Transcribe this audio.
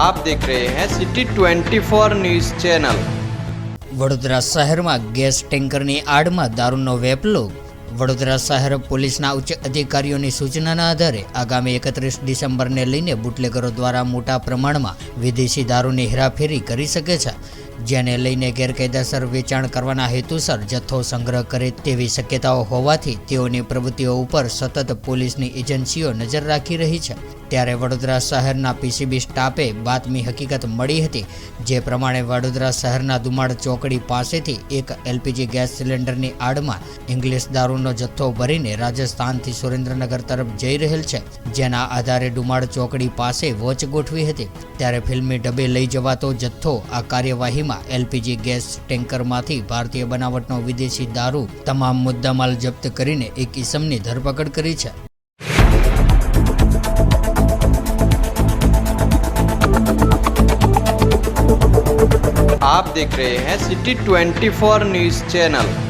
આપ દેખ રહે હૈ સિટી 24 ન્યૂઝ ચેનલ. વડોદરા શહેરમાં ગેસ ટેન્કરની આડમાં દારૂનો વેપલો. વડોદરા શહેર પોલીસના ઉચ્ચ અધિકારીઓની સૂચનાના આધારે આગામી એકત્રીસ ડિસેમ્બરને લઈને બુટલેગરો દ્વારા મોટા પ્રમાણમાં વિદેશી દારૂની હેરાફેરી કરી શકે છે. જેને લઈને ગેરકાયદેસર વેચાણ કરવાના હેતુસર જથ્થો સંગ્રહ કરે તેવી શક્યતાઓ હોવાથી તેઓની પ્રવૃત્તિઓ ઉપર સતત પોલીસની એજન્સીઓ નજર રાખી રહી છે. ત્યારે વડોદરા શહેરના પીસીબી સ્ટાફે બાતમી હકીકત મળી હતી, જે પ્રમાણે વડોદરા શહેરના દુમાળ ચોકડી પાસેથી એક એલપીજી ગેસ સિલિન્ડરની આડમાં ઇંગ્લિશ દારૂનો જથ્થો ભરીને રાજસ્થાનથી સુરેન્દ્રનગર તરફ જઈ રહેલ છે, જેના આધારે ડુમાડ ચોકડી પાસે વોચ ગોઠવી હતી. ત્યારે ફિલ્મી ડબ્બે લઈ જવાતો જથ્થો આ જેમાં એલપીજી ગેસ ટેન્કરમાંથી ભારતીય બનાવટનો વિદેશી દારૂ તમામ મુદ્દામાલ જપ્ત કરીને એક ઇસમની ધરપકડ કરી છે. આપ દેખ રહે હૈ સિટી 24 ન્યૂઝ ચેનલ.